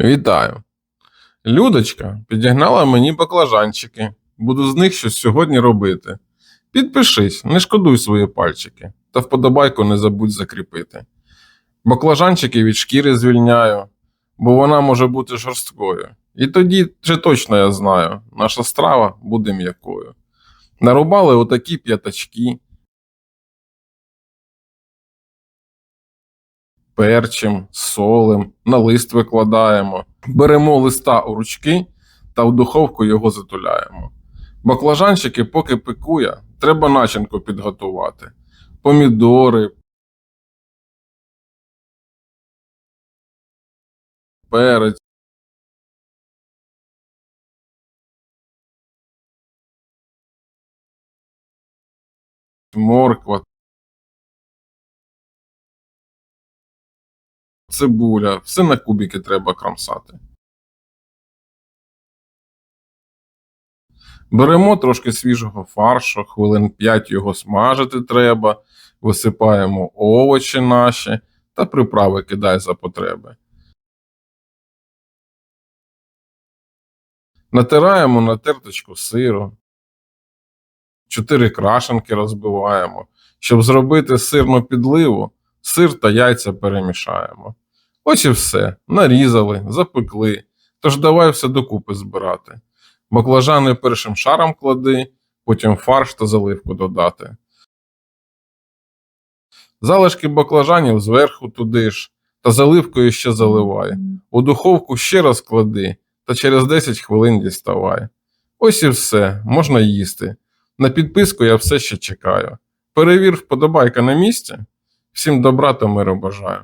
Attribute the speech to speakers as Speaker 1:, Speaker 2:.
Speaker 1: Вітаю. Людочка підігнала мені баклажанчики. Буду з них щось сьогодні робити. Підпишись, не шкодуй свої пальчики, та вподобайку не забудь закріпити. Баклажанчики від шкіри звільняю, бо вона може бути жорсткою. І тоді вже точно я знаю, наша страва буде м'якою. Нарубали отакі п'ятачки. Перчим, солим, на лист викладаємо. Беремо листа у ручки та в духовку його затуляємо. Баклажанчики, поки пекує, треба начинку підготувати. Помідори, перець. Морква, цибуля, все на кубики треба кромсати. Беремо трошки свіжого фаршу, хвилин 5 його смажити треба, висипаємо овочі наші та приправи кидай за потреби. Натираємо на терточку сиру. Чотири крашенки розбиваємо. Щоб зробити сирну підливу, сир та яйця перемішаємо. Ось і все. Нарізали, запекли. Тож давай все докупи збирати. Баклажани першим шаром клади, потім фарш та заливку додати. Залишки баклажанів зверху туди ж, та заливкою ще заливай. У духовку ще раз клади, та через 10 хвилин діставай. Ось і все, можна їсти. На підписку я все ще чекаю. Перевір, вподобайка на місці. Всім добра та миру бажаю.